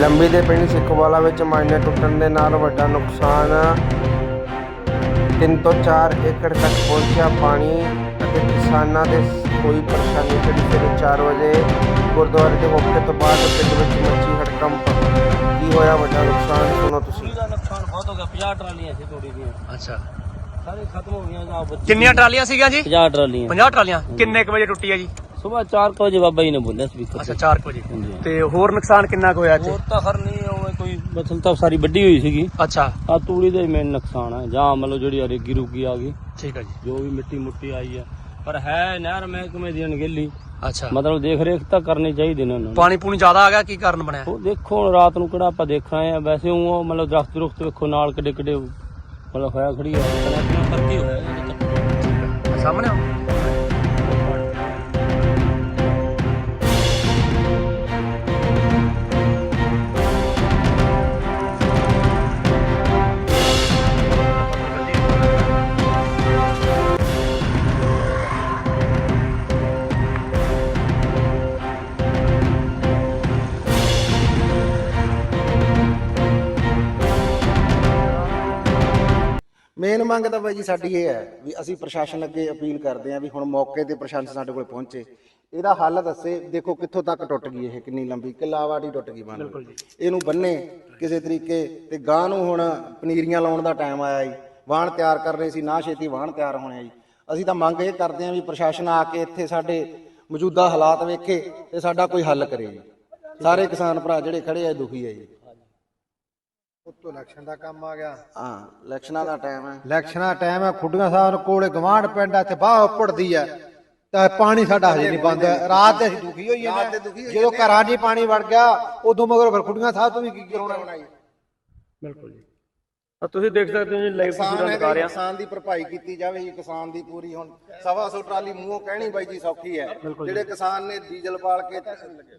ਲੰਬੀ ਦੇ ਪਿੰਡ ਸਿੱਖਵਾਲਾ ਵਿੱਚ ਮਾਈਨੇ ਟੁੱਟਣ ਦੇ ਨਾਲ ਵੱਡਾ ਨੁਕਸਾਨ। 3 ਤੋਂ 4 ਏਕੜ ਤੱਕ ਪਹੁੰਚਿਆ ਪਾਣੀ ਅਤੇ ਕਿਸਾਨਾਂ ਦੇ ਕੋਈ ਪਰੇਸ਼ਾਨੀ ਜਿਹੜੀ ਸਵੇਰੇ 4 ਵਜੇ ਗੁਰਦੁਆਰੇ ਦੇ ਮੌਕੇ ਤੋਂ ਬਾਅਦ ਪਿੰਡ ਵਿੱਚ ਮੱਚੀ ਹੜਕੰਪ। ਕੀ ਹੋਇਆ? ਵੱਡਾ ਨੁਕਸਾਨ ਸੁਣੋ ਤੁਸੀਂ। ਦਾ ਨੁਕਸਾਨ ਬਹੁਤ ਹੋ ਗਿਆ। 50 ਟਰਾਲੀਆਂ ਸੀ ਥੋੜੀ ਦੀਆਂ। ਅੱਛਾ। ਸਾਰੇ ਖਤਮ ਹੋ ਗਈਆਂ ਜਾਂ ਬੱਚੇ ਕਿੰਨੀਆਂ ਟਰਾਲੀਆਂ ਸੀਗੀਆਂ ਜੀ? 50 ਟਰਾਲੀਆਂ। 50 ਟਰਾਲੀਆਂ। ਕਿੰਨੇ ਕੁ ਵਜੇ ਟੁੱਟੀ ਆ ਜੀ? ਸਵੇਰ 4 ਵਜੇ ਬਾਬਾ ਜੀ ਨੇ ਬੋਲਿਆ ਸਪੀਕਰ ਅੱਛਾ ਤੇ 4 ਵਜੇ। ਹਾਂਜੀ। ਤੇ ਹੋਰ ਨੁਕਸਾਨ ਕਿੰਨਾ ਕੁ ਹੋਇਆ ਇੱਥੇ ਹੋਰ ਤਾਂ ਖਰ ਨਹੀਂ ਹੋਵੇ ਕੋਈ ਬਸਲ ਤਾਂ ਸਾਰੀ ਵੱਡੀ ਹੋਈ ਸੀਗੀ। ਅੱਛਾ। ਆ ਤੂੜੀ ਦਾ ਹੀ ਮੇਨ ਨੁਕਸਾਨ ਹੈ ਜਾਂ ਮਤਲਬ ਜਿਹੜੀ ਆ ਰੇਗੀ ਰੂਗੀ ਆ ਗਈ। ਠੀਕ ਹੈ ਜੀ। ਜੋ ਵੀ ਮਿੱਟੀ ਮੁੱਟੀ ਆਈ ਆ। ਪਰ ਹੈ ਨਹਿਰ ਮਹਿਕਮੇ ਦੀ ਅਣਗਹਿਲੀ। ਅੱਛਾ। ਮਤਲਬ ਦੇਖ ਰੇਖ ਤਾਂ ਕਰਨੀ ਚਾਹੀਦੀ ਨੇ ਉਹਨਾਂ ਨੂੰ। ਪਾਣੀ ਪੂਣੀ ਜ਼ਿਆਦਾ ਆ ਗਿਆ ਕੀ ਕਾਰਨ ਬਣਿਆ? ਉਹ ਦੇਖੋ ਹੁਣ ਰਾਤ ਨੂੰ ਕਿਹੜਾ ਆਪਾਂ ਦੇਖ ਆਏ ਆ। ਵੈਸੇ ਊਂ ਉਹ ਮਤਲਬ ਦਰਖਤ ਦਰਖਤ ਵੇਖੋ ਨਾਲ ਕਿੱਡੇ ਕਿੱਡੇ ਮਤਲਬ ਹੋਇਆ ਖੜੀ ਆ। ਹੋਇਆ। ਸਾਹਮਣੇ ਆਓ। ਮੇਨ ਮੰਗ ਤਾਂ ਬਾਈ ਜੀ ਸਾਡੀ ਇਹ ਹੈ ਵੀ ਅਸੀਂ ਪ੍ਰਸ਼ਾਸਨ ਅੱਗੇ ਅਪੀਲ ਕਰਦੇ ਹਾਂ ਵੀ ਹੁਣ ਮੌਕੇ ਤੇ ਪ੍ਰਸ਼ਾਸਨ ਸਾਡੇ ਕੋਲ ਪਹੁੰਚੇ। ਇਹਦਾ ਹੱਲ ਦੱਸੇ ਦੇਖੋ ਕਿੱਥੋਂ ਤੱਕ ਟੁੱਟ ਗਈ ਇਹ ਕਿੰਨੀ ਲੰਬੀ ਕਿਲਾਵਾਟੀ ਟੁੱਟ ਗਈ ਲਓ ਇਹਨੂੰ ਬੰਨੇ ਕਿਸੇ ਤਰੀਕੇ ਤੇ ਗਾਂ ਨੂੰ ਹੁਣ ਪਨੀਰੀਆਂ ਲਾਉਣ ਦਾ ਟਾਈਮ ਆਇਆ ਜੀ। ਵਾਹਣ ਤਿਆਰ ਕਰ ਰਹੇ ਸੀ ਨਾ ਛੇਤੀ ਵਾਹਣ ਤਿਆਰ ਹੋਣੇ ਜੀ। ਅਸੀਂ ਤਾਂ ਮੰਗ ਇਹ ਕਰਦੇ ਹਾਂ ਵੀ ਪ੍ਰਸ਼ਾਸਨ ਆ ਕੇ ਇੱਥੇ ਸਾਡੇ ਮੌਜੂਦਾ ਹਾਲਾਤ ਵੇਖੇ ਤੇ ਸਾਡਾ ਕੋਈ ਹੱਲ ਕਰੇ ਜੀ। ਸਾਰੇ ਕਿਸਾਨ ਭਰਾ ਜਿਹੜੇ ਖੜੇ ਆ ਦੁਖੀ ਆ ਜੀ। ਉੱਤੋਂ ਇਲੈਕਸ਼ਨ ਦਾ ਕੰਮ ਆ ਗਿਆ। ਹਾਂ ਇਲੈਕਸ਼ਨਾਂ ਦਾ ਟਾਈਮ ਹੈ। ਇਲੈਕਸ਼ਨਾਂ ਟਾਈਮ ਹੈ ਖੁੱਡੀਆਂ ਸਾਹਿਬ ਕੋਲੇ ਗਵਾਂਢ ਪਿੰਡ ਆ, ਇੱਥੇ ਬਾਹ ਉੱਪੜਦੀ ਹੈ ਤਾਂ ਪਾਣੀ ਸਾਡਾ ਹਜੇ ਨਹੀਂ ਬੰਦ ਰਾਤ ਤੇ ਅਸੀਂ ਦੁਖੀ ਹੋਈਏ ਰਾਤ ਨਾ ਤੇ ਦੁਖੀ। ਜਦੋਂ ਘਰਾਂ 'ਚ ਪਾਣੀ ਵੜ ਗਿਆ ਉਦੋਂ ਮਗਰ ਫਿਰ ਖੁੱਡੀਆਂ ਸਾਹਿਬ ਤੋਂ ਵੀ ਕੀ ਕਰਾਉਣਾ ਬਣਾਈ? ਬਿਲਕੁਲ ਜੀ। ਤਾਂ ਤੁਸੀਂ ਦੇਖ ਸਕਦੇ ਹੋ ਜੀ ਲਾਈਵ ਕਿਸਾਨ ਤਸਵੀਰਾਂ ਹੈਗਾ ਦਿਖਾ ਰਹੇ। ਹਾਂ ਕਿਸਾਨ ਦੀ ਭਰਪਾਈ ਕੀਤੀ ਜਾਵੇ ਜੀ ਕਿਸਾਨ ਦੀ ਪੂਰੀ ਹੁਣ ਸਵਾ ਸੌ ਟਰਾਲੀ ਮੂੰਹੋਂ ਕਹਿਣੀ ਬਾਈ ਜੀ ਸੌਖੀ ਹੈ। ਜਿਹੜੇ ਕਿਸਾਨ ਨੇ ਡੀਜ਼ਲ ਪਾਲ ਕੇ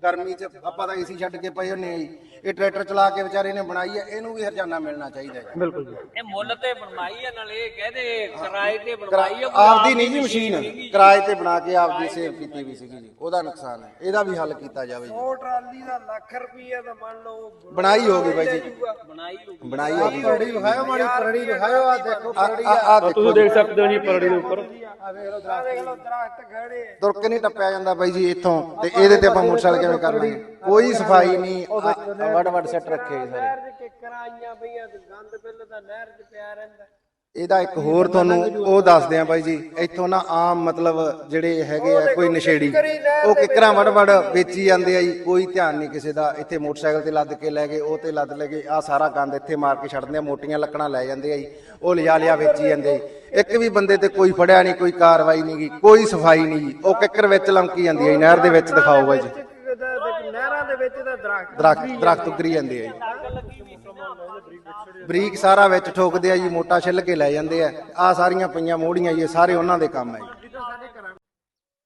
ਗਰਮੀ 'ਚ ਆਪਾਂ ਤਾਂ ਏਸੀ ਛੱਡ ਕੇ ਪਏ ਹੁੰਨੇ ਆ ਜੀ। ਇਹ ਟਰੈਕਟਰ ਚਲਾ ਕੇ ਵਿਚਾਰੇ ਨੇ ਬਣਾਈ ਹੈ ਇਹਨੂੰ ਵੀ ਹਰਜਾਨਾ ਮਿਲਣਾ ਚਾਹੀਦਾ ਹੈ ਬਿਲਕੁਲ ਜੀ। ਇਹ ਮੁੱਲ ਤੇ ਬਣਾਈ ਆ ਨਾਲੇ ਇਹ ਕਹਦੇ ਕਿਰਾਏ ਤੇ ਬਣਵਾਈ ਆ ਕੋਈ ਆਪਦੀ ਨਹੀਂ ਜੀ ਮਸ਼ੀਨ ਕਿਰਾਏ ਤੇ ਬਣਾ ਕੇ ਆਪਦੀ ਸੇਵ ਕੀਤੀ ਵੀ ਸੀਗੀ ਜੀ ਉਹਦਾ ਨੁਕਸਾਨ ਹੈ ਇਹਦਾ ਵੀ ਹੱਲ ਕੀਤਾ ਜਾਵੇ ਜੀ। ਉਹ ਟਰਾਲੀ ਦਾ ਲੱਖ ਰੁਪਈਆ ਤਾਂ ਮੰਨ ਲਓ ਬਣਾਈ ਹੋ ਗਈ ਬਾਈ ਜੀ। ਬਣਾਈ। ਬਣਾਈ ਹੋ ਪਰੜੀ ਵਿਖਾਇਓ ਮਾੜੀ ਪਰੜੀ ਵਿਖਾਇਓ ਆ ਦੇਖੋ ਪਰੜੀ ਆ ਆ। ਦੇਖੋ ਤੁਸੀਂ ਦੇਖ ਸਕਦੇ ਹੋ ਜੀ ਪਰੜੀ ਦੇ ਉੱਪਰ। ਆ ਵੇਖ ਲਓ ਦਰਖਤ। ਦੇਖ ਲਓ ਦਰਖਤ ਖੜੇ ਤੁਰ ਕੇ ਨਹੀਂ ਟੱਪਿਆ ਜਾਂਦਾ ਬਾਈ ਜੀ ਇੱਥੋਂ ਤੇ ਇਹਦੇ ਤੇ ਆਪਾਂ ਮੋਟਰਸਾਈਕਲ ਕਿਵੇਂ ਕਰ ਲਾਂਗੇ ਕੋਈ ਸਫ਼ਾਈ ਨਹੀਂ ਵੜ ਵੜ ਸੱਟ ਰੱਖੇ ਸਾਰੇ। ਕਿੱਕਰਾਂ ਆਈਆਂ ਪਈਆਂ ਤੇ ਗੰਦ ਬਿੱਲ ਤਾਂ ਨਹਿਰ 'ਚ ਪਿਆ ਰਹਿੰਦਾ। ਇਹਦਾ ਇੱਕ ਹੋਰ ਤੁਹਾਨੂੰ ਉਹ ਦੱਸਦੇ ਆ ਬਾਈ ਜੀ ਇੱਥੋਂ ਨਾ ਆਮ ਮਤਲਬ ਜਿਹੜੇ ਹੈਗੇ ਆ ਕੋਈ ਨਸ਼ੇੜੀ ਉਹ ਕਿਕਰਾਂ ਵੜ ਵੜ ਵੇਚੀ ਜਾਂਦੇ ਆ ਜੀ ਕੋਈ ਧਿਆਨ ਨਹੀਂ ਕਿਸੇ ਦਾ ਇੱਥੇ ਮੋਟਰਸਾਈਕਲ ਤੇ ਲੱਦ ਕੇ ਲੈ ਗਏ ਉਹ ਤੇ ਲੱਦ ਲੈ ਗਏ ਆ ਸਾਰਾ ਗੰਦ ਇੱਥੇ ਮਾਰ ਕੇ ਛੱਡਦੇ ਆ ਮੋਟੀਆਂ ਲੱਕੜਾਂ ਲੈ ਜਾਂਦੇ ਆ ਜੀ ਉਹ ਲਿਜਾ ਲਿਆ ਵੇਚੀ ਜਾਂਦੇ ਆ। ਇੱਕ ਵੀ ਬੰਦੇ ਤੇ ਕੋਈ ਫੜਿਆ ਨਹੀਂ ਕੋਈ ਕਾਰਵਾਈ ਨਹੀਂ ਗੀ ਕੋਈ ਸਫ਼ਾਈ ਨਹੀਂ ਜੀ ਉਹ ਕਿੱਕਰ ਵਿੱਚ ਲੰਕੀ ਜਾਂਦੀ ਹੈ ਜੀ ਨਹਿਰ ਦੇ ਵਿੱਚ ਦਿਖਾਓ ਬਾਈ ਜੀ ਨਹਿਰਾਂ ਦੇ ਵਿੱਚ ਤਾਂ ਦਰਖਤ ਦਰਖਤ ਦਰਖਤ ਉਗਰੀ ਜਾਂਦੇ ਆ ਜੀ ਬਰੀਕ ਸਾਰਾ ਵਿੱਚ ਠੋਕਦੇ ਆ ਜੀ ਮੋਟਾ ਛਿੱਲ ਕੇ ਲੈ ਜਾਂਦੇ ਆ। ਆ ਸਾਰੀਆਂ ਪਈਆਂ ਮੋੜੀਆਂ ਜੀ ਇਹ ਸਾਰੇ ਉਹਨਾਂ ਦੇ ਕੰਮ ਆ ਜੀ।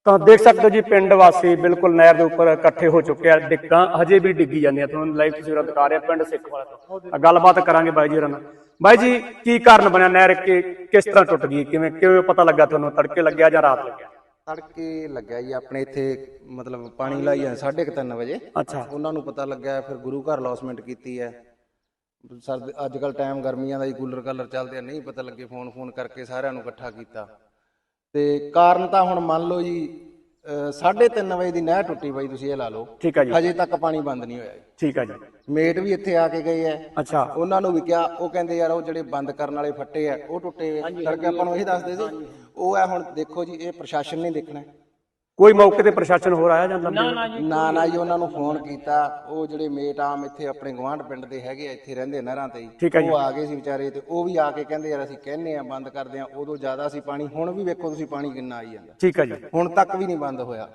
ਤਾਂ ਦੇਖ ਸਕਦੇ ਹੋ ਜੀ ਪਿੰਡ ਵਾਸੀ ਬਿਲਕੁਲ ਨਹਿਰ ਦੇ ਉੱਪਰ ਇਕੱਠੇ ਹੋ ਚੁੱਕੇ ਆ। ਡਿੱਕਾਂ ਹਜੇ ਵੀ ਡਿੱਗੀ ਜਾਂਦੀਆਂ। ਤੁਹਾਨੂੰ ਲਾਈਵ ਤਸਵੀਰਾਂ ਦਿਖਾ ਰਹੇ ਪਿੰਡ ਸਿੱਖਵਾਲਾ ਤੋਂ। ਗੱਲਬਾਤ ਕਰਾਂਗੇ ਬਾਈ ਜੀ ਨਾਲ। ਬਾਈ ਜੀ ਕੀ ਕਾਰਨ ਬਣਿਆ ਨਹਿਰ ਕਿ ਕਿਸ ਤਰ੍ਹਾਂ ਟੁੱਟ ਗਈ? ਕਿਵੇਂ ਕਿਵੇਂ ਪਤਾ ਲੱਗਾ ਤੁਹਾਨੂੰ? ਤੜਕੇ ਲੱਗਿਆ ਜਾਂ ਰਾਤ ਲੱਗਿਆ? ਤੜਕੇ ਲੱਗਿਆ ਜੀ ਆਪਣੇ ਇੱਥੇ ਮਤਲਬ ਪਾਣੀ ਲਾਈ ਆ 3:30 ਵਜੇ। ਅੱਛਾ। ਉਹਨਾਂ ਨੂੰ ਪਤਾ ਲੱਗਾ ਫਿਰ ਗੁਰੂ ਘਰ ਲੌਸਮੈਂਟ ਕੀਤੀ ਹੈ। ਸਰ ਅੱਜ ਕੱਲ ਟਾਈਮ ਗਰਮੀਆਂ ਦਾ ਹੀ ਕੂਲਰ ਕਾਲਰ ਚੱਲਦੇ ਆ ਨਹੀਂ ਪਤਾ ਲੱਗੇ ਫੋਨ ਫੋਨ ਕਰਕੇ ਸਾਰਿਆਂ ਨੂੰ ਇਕੱਠਾ ਕੀਤਾ। ਤੇ ਕਾਰਨ ਤਾਂ ਹੁਣ ਮੰਨ ਲਓ ਜੀ 3:30 ਵਜੇ ਦੀ ਨਹਿਰ ਟੁੱਟੀ ਬਾਈ ਤੁਸੀਂ ਇਹ ਲਾ ਲਓ। ਠੀਕ ਹੈ ਜੀ। ਹਜੇ ਤੱਕ ਪਾਣੀ ਬੰਦ ਨਹੀਂ ਹੋਇਆ ਜੀ। ਠੀਕ ਹੈ ਜੀ। ਮੇਟ ਵੀ ਇੱਥੇ ਆ ਕੇ ਗਏ ਐ ਅੱਛਾ। ਉਹਨਾਂ ਨੂੰ ਵੀ ਕਿਹਾ ਉਹ ਕਹਿੰਦੇ ਯਾਰ ਉਹ ਜਿਹੜੇ ਬੰਦ ਕਰਨ ਵਾਲੇ ਫੱਟੇ ਆ ਉਹ ਟੁੱਟੇ ਹੋਏ ਕਰਕੇ ਆਪਾਂ ਨੂੰ ਇਹ ਦੱਸਦੇ ਸੀ। ਉਹ ਆ ਹੁਣ ਦੇਖੋ ਜੀ ਇਹ ਪ੍ਰਸ਼ਾਸਨ ਨੇ ਦੇਖਣਾ ਹੈ। ਕੋਈ ਮੌਕੇ ਤੇ ਪ੍ਰਸ਼ਾਸਨ ਹੋਰ ਆਇਆ ਜਾਂ ਲੰਬੇ ਨਾ ਨਾ ਜੀ। ਉਹਨਾਂ ਨੂੰ ਫੋਨ ਕੀਤਾ। ਉਹ ਜਿਹੜੇ ਮੇਟ ਆਮ ਇੱਥੇ ਆਪਣੇ ਗਵਾਂਢ ਪਿੰਡ ਦੇ ਹੈਗੇ ਆ ਇੱਥੇ ਰਹਿੰਦੇ ਆ ਨਹਿਰਾਂ ਤੇ ਠੀਕ ਜੀ। ਉਹ ਆ ਗਏ ਸੀ ਵਿਚਾਰੇ ਤੇ ਉਹ ਵੀ ਆ ਕੇ ਕਹਿੰਦੇ ਯਾਰ ਅਸੀਂ ਕਹਿੰਨੇ ਆ ਬੰਦ ਕਰਦੇ ਆ। ਉਦੋਂ ਜ਼ਿਆਦਾ ਸੀ ਪਾਣੀ ਹੁਣ ਵੀ ਵੇਖੋ ਤੁਸੀਂ ਪਾਣੀ ਕਿੰਨਾ ਆਈ ਜਾਂਦਾ। ਠੀਕ ਹੈ ਜੀ। ਹੁਣ ਤੱਕ ਵੀ ਨਹੀਂ ਬੰਦ ਹੋਇਆ।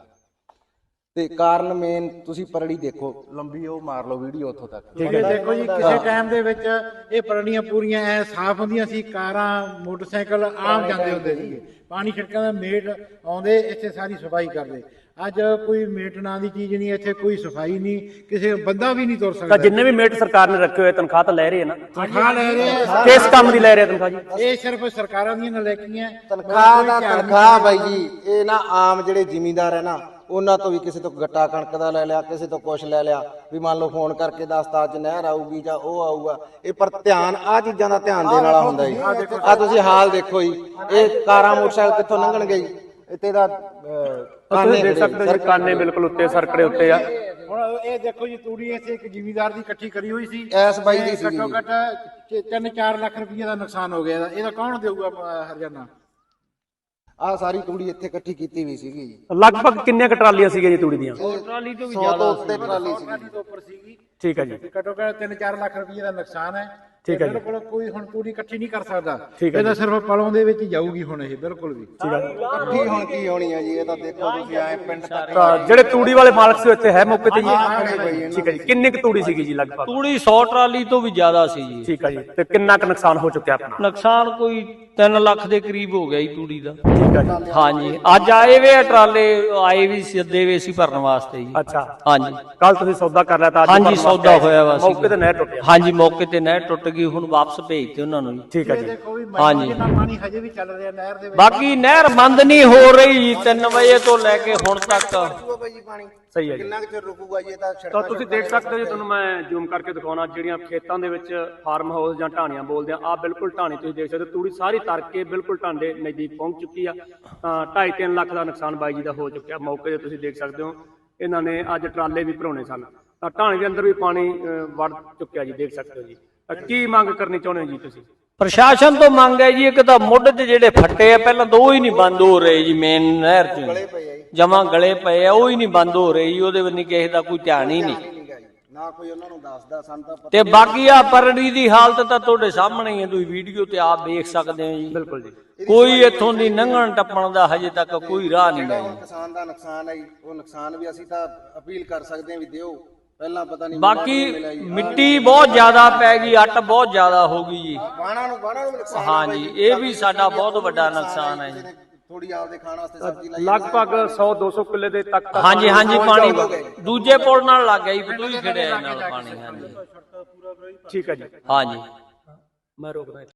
ਤੇ ਕਾਰਨ ਮੇਨ ਤੁਸੀਂ ਪਰੜੀ ਦੇਖੋ। ਲੰਬੀ ਉਹ ਮਾਰ ਲਓ ਵੀਡੀਓ ਉੱਥੋਂ ਤੱਕ। ਇਹ ਦੇਖੋ ਜੀ ਕਿਸੇ ਟਾਈਮ ਦੇ ਵਿੱਚ ਇਹ ਪਰਣੀਆਂ ਪੂਰੀਆਂ ਐ ਸਾਫ਼ ਹੁੰਦੀਆਂ ਸੀ ਕਾਰਾਂ ਮੋਟਰਸਾਈਕਲ ਆਮ ਜਾਂਦੇ ਹੁੰਦੇ ਸੀ। ਪਾਣੀ ਛਿੜਕਾਂ ਦਾ ਮੇਟ ਆਉਂਦੇ ਇੱਥੇ ਸਾਰੀ ਸਫ਼ਾਈ ਕਰਦੇ। ਅੱਜ ਕੋਈ ਮੇਟ ਨਾਂ ਦੀ ਚੀਜ਼ ਨਹੀਂ ਇੱਥੇ ਕੋਈ ਸਫ਼ਾਈ ਨਹੀਂ ਕਿਸੇ ਬੰਦਾ ਵੀ ਨਹੀਂ ਤੁਰ ਤਾਂ ਸਕਦਾ ਜਿੰਨੇ ਵੀ ਮੇਟ ਸਰਕਾਰ ਨੇ ਰੱਖੇ ਹੋਏ ਤਨਖਾਹ ਤਾਂ ਲੈ ਰਹੇ ਨਾ। ਤਨਖਾਹ ਲੈ ਰਹੇ। ਕਿਸ ਕੰਮ ਦੀ ਲੈ ਰਹੇ ਤਨਖਾਹ ਜੀ? ਇਹ ਸਿਰਫ ਸਰਕਾਰਾਂ ਦੀਆਂ ਨਲੇਕੀਆਂ। ਤਨਖਾਹ ਦਾ ਤਨਖਾਹ ਬਾਈ ਜੀ ਇਹ ਨਾ ਆਮ ਜਿਹੜੇ ਜ਼ਿਮੀਂਦਾਰ ਹੈ ਨਾ ਉਹਨਾਂ ਤੋਂ ਵੀ ਕਿਸੇ ਤੋਂ ਗੱਟਾ ਕਣਕ ਦਾ ਲੈ ਲਿਆ ਕਿਸੇ ਤੋਂ ਕੁਛ ਲੈ ਲਿਆ। ਵੀ ਮੰਨ ਲਓ ਫੋਨ ਕਰਕੇ ਦੱਸਤਾ ਅੱਜ ਨਹਿਰ ਆਊਗੀ ਜਾਂ ਉਹ ਆਊਗਾ ਇਹ ਪਰ ਧਿਆਨ ਆ ਚੀਜ਼ਾਂ ਦਾ ਧਿਆਨ ਦੇਣ ਵਾਲਾ ਹੁੰਦਾ ਜੀ। ਆ ਤੁਸੀਂ ਹਾਲ ਦੇਖੋ ਜੀ ਇਹ ਕਾਰਾਂ ਮੋਟਰਸਾਈਕਲ ਕਿੱਥੋਂ ਲੰਘਣਗੇ ਜੀ ਇੱਥੇ ਦਾ ਤੁਸੀਂ ਦੇਖ ਸਕਦੇ ਜੀ ਕਾਨੇ ਬਿਲਕੁਲ ਉੱਤੇ ਸਰਕੜੇ ਉੱਤੇ ਆ। ਹੁਣ ਇਹ ਦੇਖੋ ਜੀ ਤੂੜੀ ਇੱਥੇ ਇੱਕ ਜ਼ਿਮੀਦਾਰ ਦੀ ਇਕੱਠੀ ਕਰੀ ਹੋਈ ਸੀ। ਐਸ ਬਾਈ ਦੀ ਸੀਗੀ। ਘੱਟੋ ਘੱਟ 3-4 ਲੱਖ ਰੁਪਏ ਦਾ ਨੁਕਸਾਨ ਹੋ ਗਿਆ ਇਹਦਾ। ਕੌਣ ਦੇਊਗਾ ਹਰਜਾਨਾ? ਆ ਸਾਰੀ ਤੂੜੀ ਇੱਥੇ ਇਕੱਠੀ ਕੀਤੀ ਹੋਈ ਸੀਗੀ। ਜੀ ਲਗਭਗ ਕਿੰਨੀਆਂ ਕੁ ਟਰਾਲੀਆਂ ਸੀਗੀਆਂ ਜੀ ਤੂੜੀ ਦੀਆਂ? ਟਰਾਲੀ ਤੋਂ ਵੀ 100 ਤੋਂ ਉੱਤੇ ਟਰਾਲੀ ਸੀਗੀ ਟਰਾਲੀ ਤੋਂ ਉੱਪਰ ਸੀਗੀ। ਠੀਕ ਹੈ ਜੀ। ਘੱਟੋ ਘੱਟ 3-4 ਲੱਖ ਰੁਪਏ ਦਾ ਨੁਕਸਾਨ ਹੈ। ਠੀਕ ਹੈ ਜੀ। ਬਿਲਕੁਲ ਕੋਈ ਹੁਣ ਤੂੜੀ ਇਕੱਠੀ ਨਹੀਂ ਕਰ ਸਕਦਾ। ਇਹਦਾ ਸਿਰਫ ਪਲੋਂ ਦੇ ਵਿੱਚ ਜਾਊਗੀ ਹੁਣ ਇਹ ਬਿਲਕੁਲ ਵੀ। ਠੀਕ ਹੈ। ਇਕੱਠੀ ਹੁਣ ਕੀ ਹੋਣੀ ਹੈ ਜੀ ਇਹ ਤਾਂ ਦੇਖੋ ਤੁਸੀਂ ਆਏ ਪਿੰਡ ਤੱਕ ਤਾਂ ਜਿਹੜੇ ਤੂੜੀ ਵਾਲੇ ਮਾਲਕ ਸੀ ਇੱਥੇ ਹੈ ਮੌਕੇ ਤੇ ਜੀ ਠੀਕ ਹੈ ਜੀ। ਕਿੰਨੀ ਕੁ ਤੂੜੀ ਸੀਗੀ ਜੀ ਲਗਭਗ? ਤੂੜੀ 100 ਟਰਾਲੀ ਤੋਂ ਵੀ ਜ਼ਿਆਦਾ ਸੀ ਜੀ। ਠੀਕ ਹੈ ਜੀ। ਤੇ ਕਿੰਨਾ ਕੁ ਨੁਕਸਾਨ ਹੋ ਚੁੱਕਿਆ ਆਪਣਾ? ਨੁਕਸਾਨ ਕੋਈ 3 ਲੱਖ ਦੇ ਕਰੀਬ ਹੋ ਗਿਆ ਜੀ ਤੂੜੀ ਦਾ। ਠੀਕ ਹੈ ਜੀ। ਹਾਂਜੀ। ਅੱਜ ਆਏ ਵੇ ਟਰਾਲੇ ਆਏ ਵੀ ਸਿੱਧੇ ਵੇ ਸੀ ਭਰਨ ਵਾਸਤੇ ਜੀ। ਅੱਛਾ। ਹਾਂਜੀ। ਕੱਲ ਤੁਸੀਂ ਸੌਦਾ ਕਰ ਲਿਆ ਤਾਂ ਅੱਜ ਹਾਂਜੀ ਸੌਦਾ। ਹੋਇਆ ਵਾ ਸੀ ਮੌਕੇ ਤੇ ਨਹਿਰ ਟੁੱਟਿਆ ਹਾਂਜੀ ਮੌਕੇ ਤੇ ਨਹਿਰ ਟੁੱਟ ਗਈ ਹੁਣ ਵਾਪਸ ਭੇਜਤੇ ਉਹਨਾਂ ਨੂੰ ਜੀ। ਠੀਕ ਹੈ ਜੀ। ਦੇਖੋ ਵੀ ਹਾਂਜੀ। ਪਾਣੀ ਹਜੇ ਵੀ ਚੱਲ ਰਿਹਾ ਨਹਿਰ ਦੇ ਵਿੱਚ। ਬਾਕੀ ਨਹਿਰ ਬੰਦ ਨਹੀਂ ਹੋ ਰਹੀ 3 ਵਜੇ ਤੋਂ ਲੈ ਕੇ ਹੁਣ ਤੱਕ। ਰੁਕੂਗਾ ਬਾਈ ਜੀ ਪਾਣੀ? ਸਹੀ ਹੈ ਜੀ। ਕਿੰਨਾ ਕੁ ਚਿਰ ਰੁਕੂਗਾ ਜੀ ਇਹ ਤਾਂ ਤਾਂ ਸੜਕਾਂ ਤੁਸੀਂ ਦੇਖ ਸਕਦੇ ਹੋ ਜੀ ਤੁਹਾਨੂੰ ਮੈਂ ਜ਼ੂਮ ਕਰਕੇ ਦਿਖਾਉਣਾ ਜਿਹੜੀਆਂ ਖੇਤਾਂ ਦੇ ਵਿੱਚ ਫਾਰਮ ਹਾਊਸ ਜਾਂ ਢਾਣੀਆਂ ਬੋਲਦੇ ਆ ਆ ਬਿਲਕੁਲ ਢਾਣੀ ਤੁਸੀਂ ਦੇਖ ਸਕਦੇ ਹੋ ਤੂੜੀ ਸਾਰੀ ਤਰ ਕੇ ਬਿਲਕੁਲ ਢਾਂਡੇ ਨਜ਼ਦੀਕ ਪਹੁੰਚ ਚੁੱਕੀ ਆ। ਤਾਂ 2.5 ਲੱਖ ਦਾ ਨੁਕਸਾਨ ਬਾਈ ਜੀ ਦਾ ਹੋ ਚੁੱਕਿਆ ਮੌਕੇ ਤੇ ਤੁਸੀਂ ਦੇਖ ਸਕਦੇ ਹੋ ਇਹਨਾਂ ਨੇ ਅੱਜ ਟਰਾਲੇ ਵੀ ਭਰਾਉਣੇ ਸਨ। ਤਾਂ ਢਾਣੀ ਦੇ ਅੰਦਰ ਵੀ ਪਾਣੀ ਅਹ, ਵੜ ਚੁੱਕਿਆ ਜੀ ਦੇਖ ਸਕਦੇ ਹੋ ਜੀ। ਕੀ ਮੰਗ ਕਰਨੀ ਚਾਹੁੰਦੇ ਹੋ ਜੀ ਤੁਸੀਂ? ਪ੍ਰਸ਼ਾਸਨ ਤੋਂ ਮੰਗ ਹੈ ਜੀ ਇੱਕ ਤਾਂ ਮੁੱਢ 'ਚ ਜਿਹੜੇ ਫੱਟੇ ਆ ਪਹਿਲਾਂ ਦੋ ਹੀ ਨਹੀਂ ਬੰਦ ਹੋ ਰਹੇ ਜੀ ਮੇਨ ਨਹਿਰ 'ਚ। ਜਮਾ ਗਲੇ ਪਏ ਆ ਉਹ ਹੀ ਨਹੀਂ ਬੰਦ ਹੋ ਰਹੇ ਜੀ ਉਹਦੇ ਵੱਲ ਨਹੀਂ ਕਿਸੇ ਦਾ ਕੋਈ ਧਿਆਨ ਹੀ ਨਹੀਂ। ਨਾ ਕੋਈ ਉਹਨਾਂ ਨੂੰ ਦੱਸਦਾ ਸਾਨੂੰ ਤਾਂ ਪਤਾ ਤੇ ਬਾਕੀ ਆ ਪਰੜੀ ਦੀ ਹਾਲਤ ਤਾਂ ਤੁਹਾਡੇ ਸਾਹਮਣੇ ਹੀ ਹੈ ਤੁਸੀਂ ਵੀਡੀਓ ਤੇ ਆਪ ਦੇਖ ਸਕਦੇ ਹੋ ਜੀ। ਬਿਲਕੁਲ ਜੀ। ਕੋਈ ਇੱਥੋਂ ਦੀ ਲੰਘਣ ਟੱਪਣ ਦਾ ਹਜੇ ਤੱਕ ਕੋਈ ਰਾਹ ਨਹੀਂ ਹੈ। ਕਿਸਾਨ ਦਾ ਨੁਕਸਾਨ ਹੈ ਉਹ ਨੁਕਸਾਨ ਵੀ ਅਸੀਂ ਤਾਂ ਅਪੀਲ ਕਰ ਸਕਦੇ ਹਾਂ ਵੀ ਦਿਓ। ਪਹਿਲਾਂ ਪਤਾ ਨਹੀਂ ਬਾਕੀ ਮਿੱਟੀ ਬਹੁਤ ਜ਼ਿਆਦਾ ਪੈ ਗਈ ਅੱਟ ਬਹੁਤ ਜ਼ਿਆਦਾ ਹੋ ਗਈ ਜੀ। ਬਾਣਾ ਨੂੰ ਬਾਣਾ ਨੂੰ ਨੁਕਸਾਨ ਹਾਂਜੀ ਇਹ ਵੀ ਸਾਡਾ ਬਹੁਤ ਵੱਡਾ ਨੁਕਸਾਨ ਹੈ ਜੀ। ਥੋੜੀ ਆਪਦੇ ਖਾਣ ਵਾਸਤੇ ਸਬਜ਼ੀ ਲਾਈ ਲਗਭਗ 100 200 ਕਿੱਲੇ ਦੇ ਤੱਕ ਤੱਕ ਹਾਂਜੀ ਹਾਂਜੀ ਪਾਣੀ। ਦੂਜੇ ਪੁਲ ਨਾਲ ਲੱਗ ਗਿਆ ਜੀ ਬਤੂਈ ਖੜਿਆ ਨਾਲ ਪਾਣੀ ਹਾਂਜੀ। ਠੀਕ ਹੈ ਜੀ। ਹਾਂਜੀ। ਮੈਂ ਰੋਕਦਾ